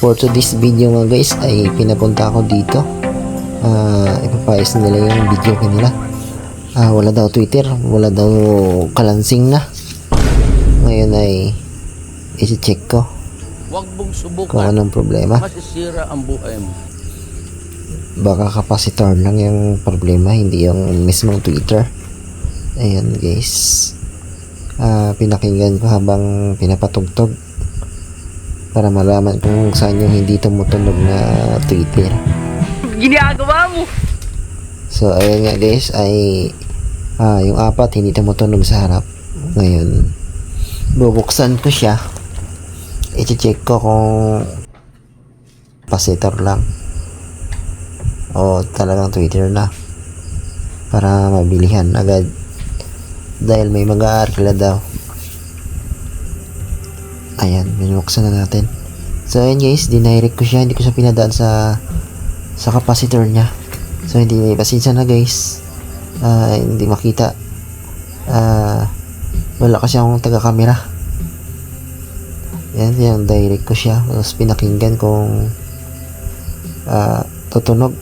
for today's video nga guys ay pinapunta ako dito. Uh, ipapayos na nila yung video kanila Ah, wala daw twitter wala daw kalansing na. Ngayon ay isi-check ko Huwag mong kung subukan. anong problema. Masisira ang buhay mo. baka capacitor lang yung problema hindi yung mismong twitter. Ayan guys. Ah, pinakinggan ko habang pinapatugtog para malaman kung saan yung hindi tumutunog na twitter Ginagawa mo! So, ayun nga guys, ay ah, yung apat hindi tumutunog sa harap. Ngayon, bubuksan ko siya. I-check ko kung capacitor lang. O talagang Twitter na. Para mabilihan agad. Dahil may mag-aarkila daw. Ayan, binuksan na natin. So, ayun guys, dinirect ko siya. Hindi ko siya pinadaan sa sa capacitor niya. So, hindi may pasensya na guys. Ah, hindi makita. Ah, wala kasi akong taga-camera. Yan, yung direct ko siya. Tapos pinakinggan kung ah, tutunog.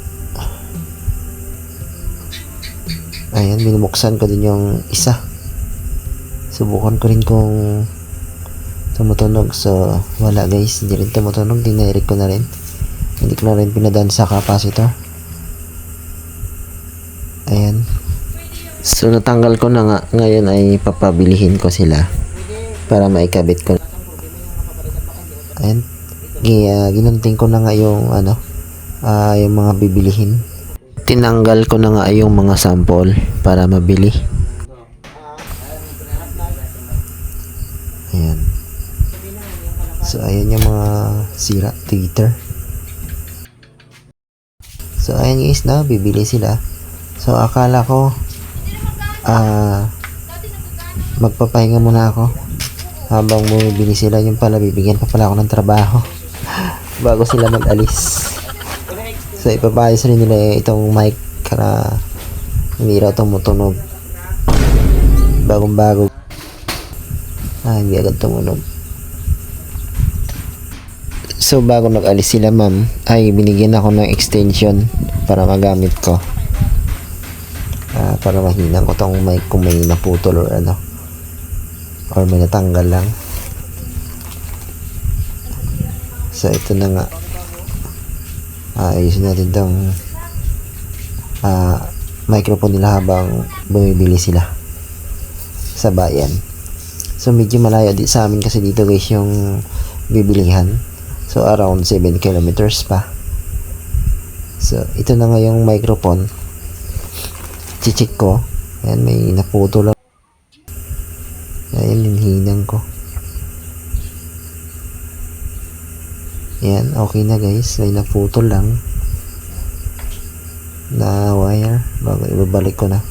Ayan, binubuksan ko din yung isa. Subukan ko rin kung tumutunog. So, wala guys. Hindi rin tumutunog. Dinirect ko na rin. Hindi ko na rin pinadaan sa capacitor. Ayan. So, natanggal ko na nga. Ngayon ay papabilihin ko sila. Para maikabit ko. Ayan. Gi, ah, ginunting ko na nga yung ano, ah, yung mga bibilihin. Tinanggal ko na nga yung mga sample para mabili. Ayan. So, ayan yung mga sira Twitter. So, ayan guys na, bibili sila. So, akala ko, ah, magpapahinga muna ako. Habang bumibili sila, yung pala, bibigyan pa pala ako ng trabaho. bago sila mag-alis. So, ipapayos rin nila itong mic para hindi raw tumutunog. Bagong bago. Ah, hindi agad tumunog. So, bago nag-alis sila, ma'am, ay binigyan ako ng extension para magamit ko. Ah, para mahinang ko tong mic kung may naputol or ano. Or may natanggal lang. So, ito na nga. Ah, ayusin natin tong ah, microphone nila habang bumibili sila sa bayan. So, medyo malayo di sa amin kasi dito guys yung bibilihan. So, around 7 kilometers pa. So, ito na nga yung microphone. Chichik ko. Ayan, may naputo lang. Ayan, hinhinang ko. Ayan, okay na guys. May naputol lang. Na wire. Bago ibabalik ko na.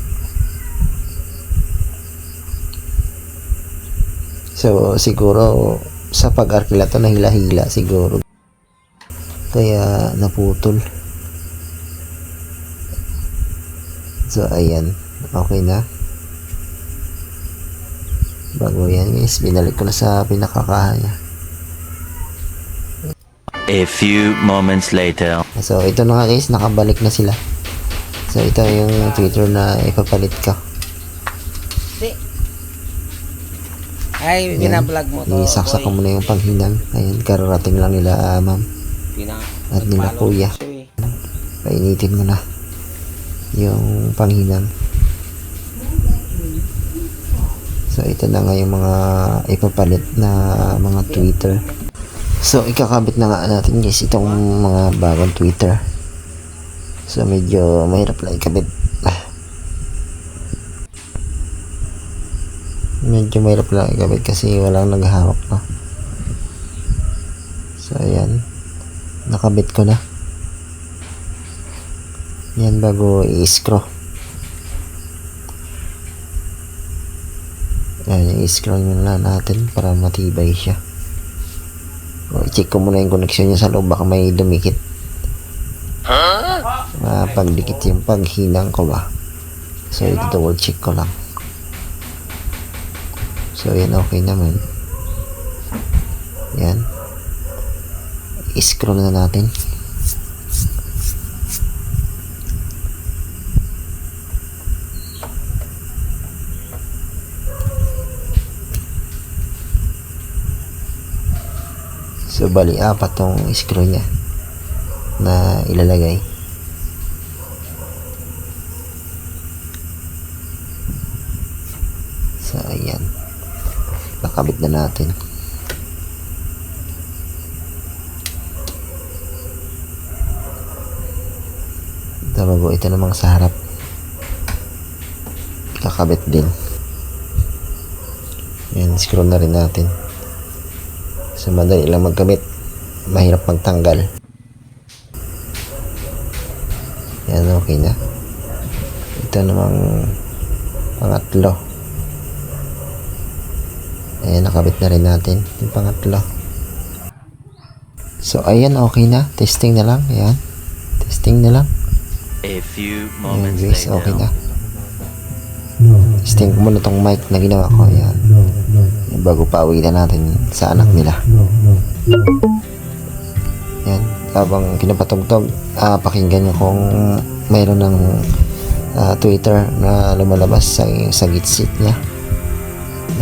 So, siguro sa pag-arkila to nahila-hila siguro. Kaya naputol. So, ayan. Okay na. Bago yan guys, binalik ko na sa pinakakahan niya. A few moments later. So, ito na nga guys, nakabalik na sila. So, ito yung Twitter na ipapalit ko. Ay, binablog mo to. Isaksak ko muna yung panghinang. Ayan, kararating lang nila ah, ma'am. At nila kuya. eh. Painitin mo na yung panghinang. So, ito na nga yung mga ipapalit na mga Twitter. So, ikakabit na nga natin guys itong mga bagong Twitter. So, medyo mahirap lang ikabit. Ah. Medyo mahirap lang ikabit kasi walang naghahawak pa. So, ayan. Nakabit ko na. Yan bago i-screw. Yan, i-screw muna natin para matibay siya. O, i-check ko muna yung connection niya sa loob. Baka may dumikit. Ah, pagdikit yung paghinang ko ba. So, ito double check ko lang. So, yan okay naman. Yan. scroll na natin. So, bali, apat tong screw niya na ilalagay. So, ayan. Nakabit na natin. Tama ito namang sa harap. Kakabit din. Ayan, screw na rin natin. So, madali lang magkamit. Mahirap magtanggal. Yan, okay na. Ito namang pangatlo. Ayan, nakabit na rin natin yung pangatlo. So, ayan, okay na. Testing na lang. Ayan. Testing na lang. A few Ayan, moments guys, okay later. na. Testing ko muna tong mic na ginawa ko. Ayan. Ayan, bago pauwi na natin sa anak nila. Yan. Habang kinapatugtog, ah, pakinggan nyo kung mayroon ng ah, Twitter na lumalabas sa, sa gitsit niya.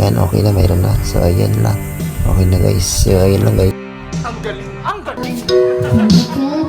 Yan, okay na, mayroon na. So, ayan lang. Okay na guys. So, ayan lang guys. Ang galing, ang galing.